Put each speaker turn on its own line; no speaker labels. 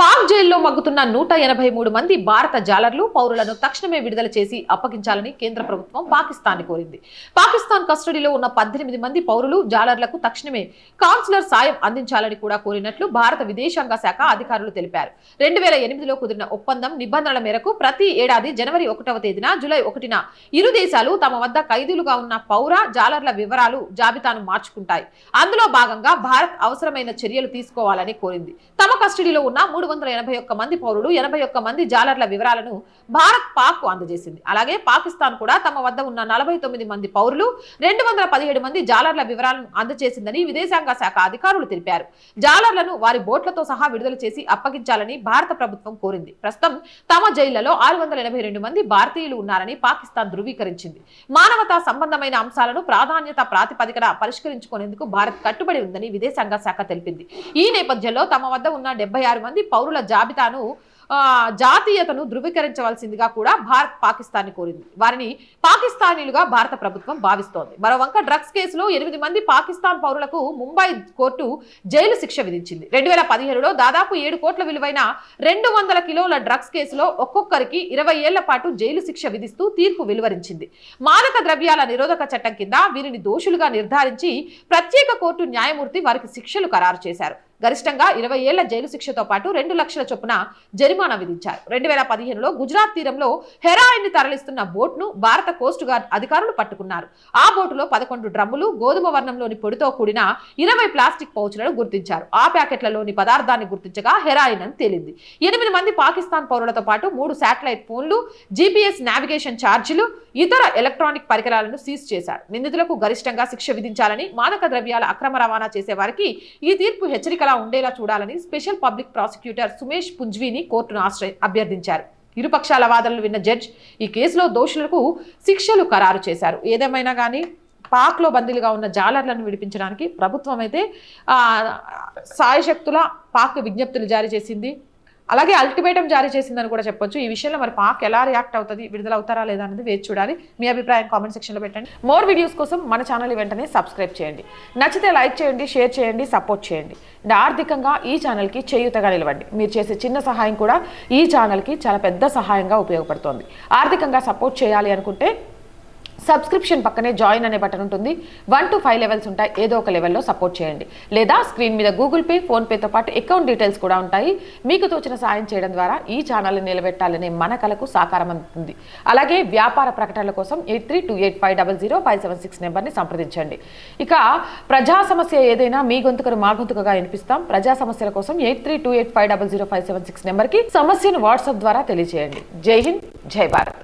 పాక్ జైల్లో మగ్గుతున్న నూట ఎనభై మూడు మంది భారత జాలర్లు పౌరులను తక్షణమే విడుదల చేసి అప్పగించాలని కేంద్ర ప్రభుత్వం పాకిస్తాన్ కోరింది. పాకిస్తాన్ కస్టడీలో ఉన్న పద్దెనిమిది మంది పౌరులు జాలర్లకు తక్షణమే కౌన్సిలర్ సాయం అందించాలని కూడా కోరినట్లు భారత విదేశాంగ శాఖ అధికారులు తెలిపారు. రెండు వేల ఎనిమిదిలో కుదిరిన ఒప్పందం నిబంధనల మేరకు ప్రతి ఏడాది జనవరి ఒకటవ తేదీన జూలై ఒకటిన ఇరు దేశాలు తమ వద్ద ఖైదీలుగా ఉన్న పౌర జాలర్ల వివరాలు జాబితాను మార్చుకుంటాయి. అందులో భాగంగా భారత్ అవసరమైన చర్యలు తీసుకోవాలని కోరింది. తమ కస్టడీలో ఉన్న మూడు వందల ఎనభై ఒక్క మంది పౌరులు ఎనభై ఒక్క మంది జాలర్ల వివరాలను భారత్ పాక్ అందజేసింది. అలాగే పాకిస్తాన్ కూడా తమ వద్ద ఉన్న నలభై తొమ్మిది మంది పౌరులు రెండు వందల పదిహేడు మంది జాలర్ల వివరాలను అందజేసిందని విదేశాంగ శాఖ అధికారులు తెలిపారు. జాలర్లను వారి బోట్లతో సహా విడుదల చేసి అప్పగించాలని భారత ప్రభుత్వం కోరింది. ప్రస్తుతం తమ జైళ్ళలో ఆరు వందల ఎనభై రెండు మంది భారతీయులు ఉన్నారని పాకిస్తాన్ ధృవీకరించింది. మానవతా సంబంధమైన అంశాలను ప్రాధాన్యత ప్రాతిపదికన పరిష్కరించుకునేందుకు భారత్ కట్టుబడి ఉందని విదేశాంగ శాఖ తెలిపింది. ఈ నేపథ్యంలో తమ వద్ద ఉన్న డెబ్బై ఆరు మంది పౌరుల జాబితాను జాతీయతను ధృవీకరించవలసిందిగా కూడా భారత్ పాకిస్తాన్ కోరింది. వారిని పాకిస్తానీలుగా భారత ప్రభుత్వం భావిస్తోంది. మరోవంక డ్రగ్స్ కేసులో ఎనిమిది మంది పాకిస్తాన్ పౌరులకు ముంబై కోర్టు జైలు శిక్ష విధించింది. రెండు వేల పదిహేనులో దాదాపు ఏడు కోట్ల విలువైన రెండు వందల కిలోల డ్రగ్స్ కేసులో ఒక్కొక్కరికి ఇరవై ఏళ్ళ పాటు జైలు శిక్ష విధిస్తూ తీర్పు వెలువరించింది. మాదక ద్రవ్యాల నిరోధక చట్టం కింద వీరిని దోషులుగా నిర్ధారించి ప్రత్యేక కోర్టు న్యాయమూర్తి వారికి శిక్షలు ఖరారు చేశారు. గరిష్టంగా ఇరవై ఏళ్ళ జైలు శిక్షతో పాటు రెండు లక్షల చొప్పున జరిమానా విధించారు. రెండు వేల పదిహేనులో గుజరాత్ తీరంలో హెరాయిన్ని తరలిస్తున్న బోట్ను భారత కోస్ట్ గార్డ్ అధికారులు పట్టుకున్నారు. ఆ బోటులో పదకొండు డ్రమ్ములు గోధుమ వర్ణంలోని పొడితో కూడిన ఇరవై ప్లాస్టిక్ పౌచులను గుర్తించారు. ఆ ప్యాకెట్లలోని పదార్థాన్ని గుర్తించగా హెరాయిన్ అని తేలింది. ఎనిమిది మంది పాకిస్తాన్ పౌరులతో పాటు మూడు శాటిలైట్ ఫోన్లు జీపీఎస్ నావిగేషన్ ఛార్జీలు ఇతర ఎలక్ట్రానిక్ పరికరాలను సీజ్ చేశారు. నిందితులకు గరిష్టంగా శిక్ష విధించాలని మాదక ద్రవ్యాల అక్రమ రవాణా చేసే వారికి ఈ తీర్పు హెచ్చరికల ఉండేలా చూడాలని స్పెషల్ పబ్లిక్ ప్రాసిక్యూటర్ సుమేష్ పుంజ్వీని కోర్టును ఆశ్రయ అభ్యర్థించారు. ఇరుపక్షాల వాదనలు విన్న జడ్జ్ ఈ కేసులో దోషులకు శిక్షలు ఖరారు చేశారు. ఏదేమైనా కానీ పాక్లో బందీలుగా ఉన్న జాలర్లను విడిపించడానికి ప్రభుత్వం అయితే సాయశక్తుల పాక్ విజ్ఞప్తులు జారీ చేసింది. అలాగే అల్టిమేటం జారీ చేసిందని కూడా చెప్పొచ్చు. ఈ విషయంలో మరి పాక్ ఎలా రియాక్ట్ అవుతుంది విడుదల అవుతారా లేదా అనేది వేచి చూడాలి. మీ అభిప్రాయం కామెంట్ సెక్షన్లో పెట్టండి. మోర్ వీడియోస్ కోసం మన ఛానల్ వెంటనే సబ్స్క్రైబ్ చేయండి. నచ్చితే లైక్ చేయండి షేర్ చేయండి సపోర్ట్ చేయండి. అండ్ ఆర్థికంగా ఈ ఛానల్కి చేయూతగా నిలవండి. మీరు చేసే చిన్న సహాయం కూడా ఈ ఛానల్కి చాలా పెద్ద సహాయంగా ఉపయోగపడుతుంది. ఆర్థికంగా సపోర్ట్ చేయాలి అనుకుంటే సబ్స్క్రిప్షన్ పక్కనే జాయిన్ అనే బటన్ ఉంటుంది. వన్ టు ఫైవ్ లెవెల్స్ ఉంటాయి. ఏదో ఒక లెవెల్లో సపోర్ట్ చేయండి. లేదా స్క్రీన్ మీద గూగుల్ పే ఫోన్పేతో పాటు అకౌంట్ డీటెయిల్స్ కూడా ఉంటాయి. మీకు తోచిన సాయం చేయడం ద్వారా ఈ ఛానల్ని నిలబెట్టాలనే మన కలకు సాకారం అందుతుంది అలాగే వ్యాపార ప్రకటనల కోసం eight three two eight five double zero five seven six నెంబర్ని సంప్రదించండి. ఇక ప్రజా సమస్య ఏదైనా మీ గొంతుకను మా గొంతుకగా వినిపిస్తాం. ప్రజా సమస్యల కోసం eight three two eight five double zero five seven six నెంబర్కి సమస్యను వాట్సాప్ ద్వారా తెలియజేయండి. జై హింద్ జై భారత్.